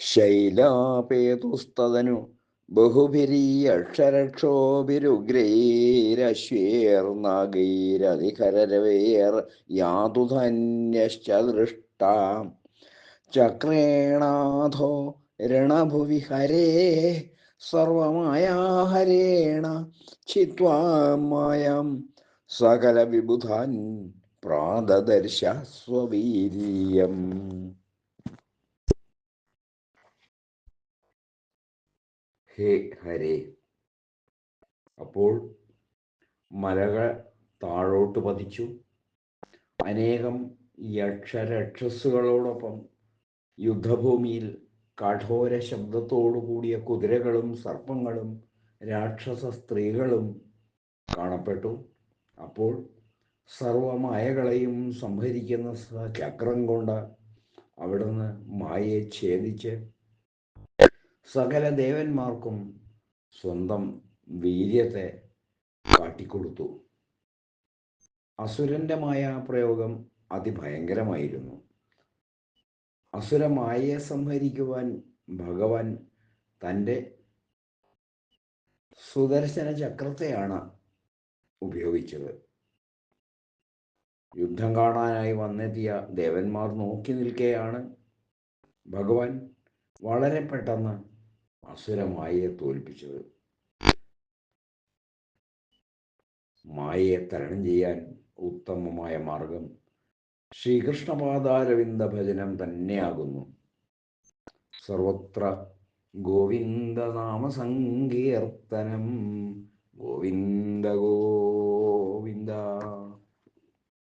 ശൈലാപേതുസ്തനു ബഹുഭിരീയക്ഷരക്ഷോഭിരുഗ്രൈരശ്വേർനാഗൈരധികരവേർ യാതുധന്യശ്ച ദൃഷ്ടാം ചക്രേണാധോ രണഭുവി ഹരേ സർവമായാഹരേണ ചിത്വാ മായം. സകല വിബുധാൻ പ്രാദദർശ സ്വവീര്യം ഹേ ഹരേ. അപ്പോൾ മലകൾ താഴോട്ട് പതിച്ചു. അനേകം യക്ഷരക്ഷസുകളോടൊപ്പം യുദ്ധഭൂമിയിൽ കഠോര ശബ്ദത്തോടു കൂടിയ കുതിരകളും സർപ്പങ്ങളും രാക്ഷസ സ്ത്രീകളും കാണപ്പെട്ടു. അപ്പോൾ സർവമായകളെയും സംഹരിക്കുന്ന ചക്രം കൊണ്ട് അവിടുന്ന് മായയെ ഛേദിച്ച് സകല ദേവന്മാർക്കും സ്വന്തം വീര്യത്തെ കാട്ടിക്കൊടുത്തു. അസുരന്റെ മായാപ്രയോഗം അതിഭയങ്കരമായിരുന്നു. അസുരമായയെ സംഹരിക്കുവാൻ ഭഗവാൻ തന്റെ സുദർശന ചക്രത്തെയാണ് ഉപയോഗിച്ചത്. യുദ്ധം കാണാനായി വന്നെത്തിയ ദേവന്മാർ നോക്കി നിൽക്കെയാണ്. ഭഗവാൻ വളരെ പെട്ടെന്ന് അസുരമായയെ തോൽപ്പിച്ചത്. മായയെ തരണം ചെയ്യാൻ ഉത്തമമായ മാർഗം ശ്രീകൃഷ്ണപാദാരവിന്ദ ഭജനം തന്നെയാകുന്നു. സർവത്ര ഗോവിന്ദനാമസങ്കീർത്തനം. ഗോവിന്ദ ഗോവിന്ദ